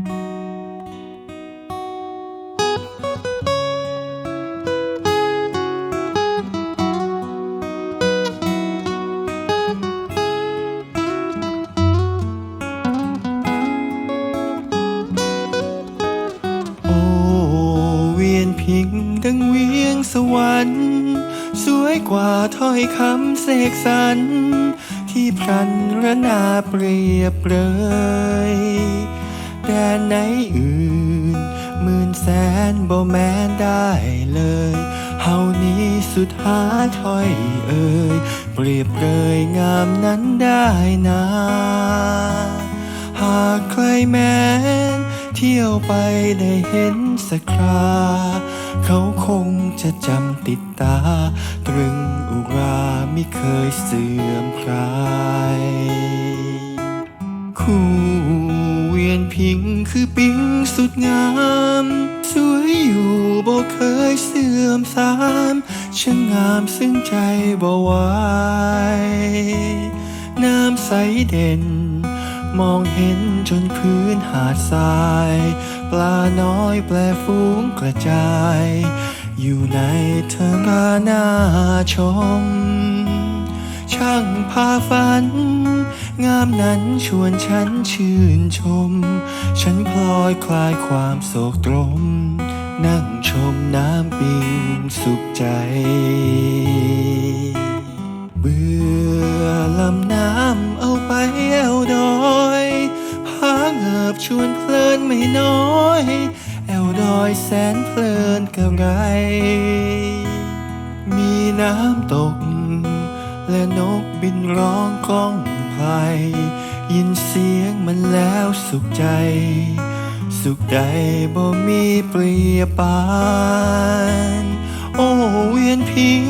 โอเวียนพิงดังเวียงสวรรค์สวยกว่าถ้อยคำเสกสรรที่พรันระนาเปรียบเลย แดนไหนอื่นหมื่นแสนบ่แม้นได้เลย เฮานี้สุดหาถ้อยเอ่ยเปรียบเลยงามนั้นได้นา หากใครแม้น เที่ยวไปได้เห็นสักคราเขาคงจะจำติดตา ตรึงอุราไม่เคยเสื่อมคลา สุดงาม สวยอยู่บ่เคยเสื่อมสามช่างงามซึ่งใจบ่ไหวน้ำใสเด่น มองเห็นจนพื้นหาดทราย ปลาน้อยแปลฟูงกระจาย อยู่ในเทอราหน้าชม ช่างพาฝัน งามนั้นชวนฉันชื่นชม ฉันพลอยคลายความโศกตรม นั่งชมน้ำปิงสุขใจ เบื่อลำน้ำเอาไปแอวดอยพาเงิบชวนเพลินไม่น้อย แอวดอยแสนเพลินกระไร มีน้ำตกและนกบินร้องก้อง ยินเสียงมันแล้วสุขใจ สุขใดบ่มีเปรียปาน โอ้เวียนพิง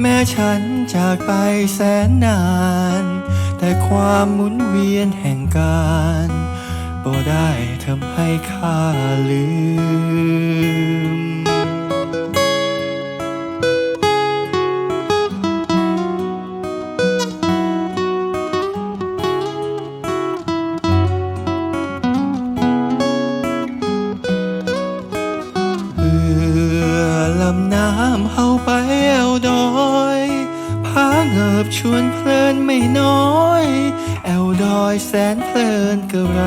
แม้ฉันจากไปแสนนาน แต่ความหมุนเวียนแห่งการบ่ได้ทำให้ข้าลืม วนเพลินไม่น้อย แอวดอยแสนเพลินกระไร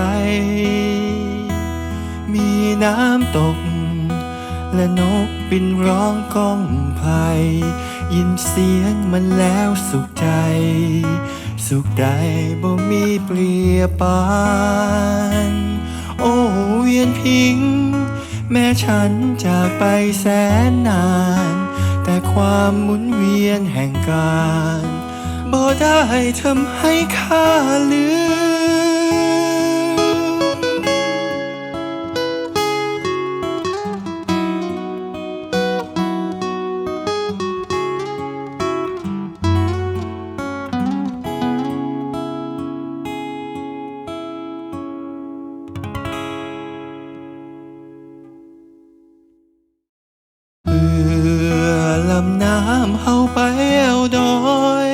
มีน้ำตก และนกบินร้องก้องไพรยินเสียงมันแล้วสุขใจ สุขใดบ่มีเปรียบปานโอ้เวียนพิง แม้ฉันจากไปแสนนาน แต่ความหมุนเวียนแห่งการ บ่ได้ทำให้ข้าลืม เบื่อลำน้ำเฮาไปแอวดอย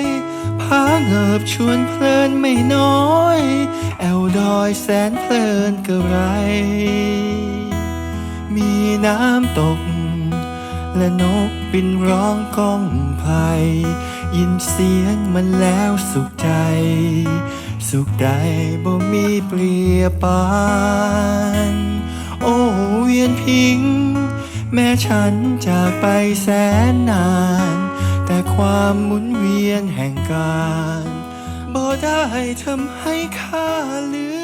พาเงิบชวนเพลินไม่น้อย แอวดอยแสนเพลินกระไร มีน้ำตก และนกบินร้องก้องไพรยินเสียงมันแล้วสุขใจ สุขใดบ่มีเปรียบปานโอ้เวียนพิง แม้ฉันจากไปแสนนาน แต่ความหมุนเวียนแห่งการบ่ได้ทำให้ข้าลืม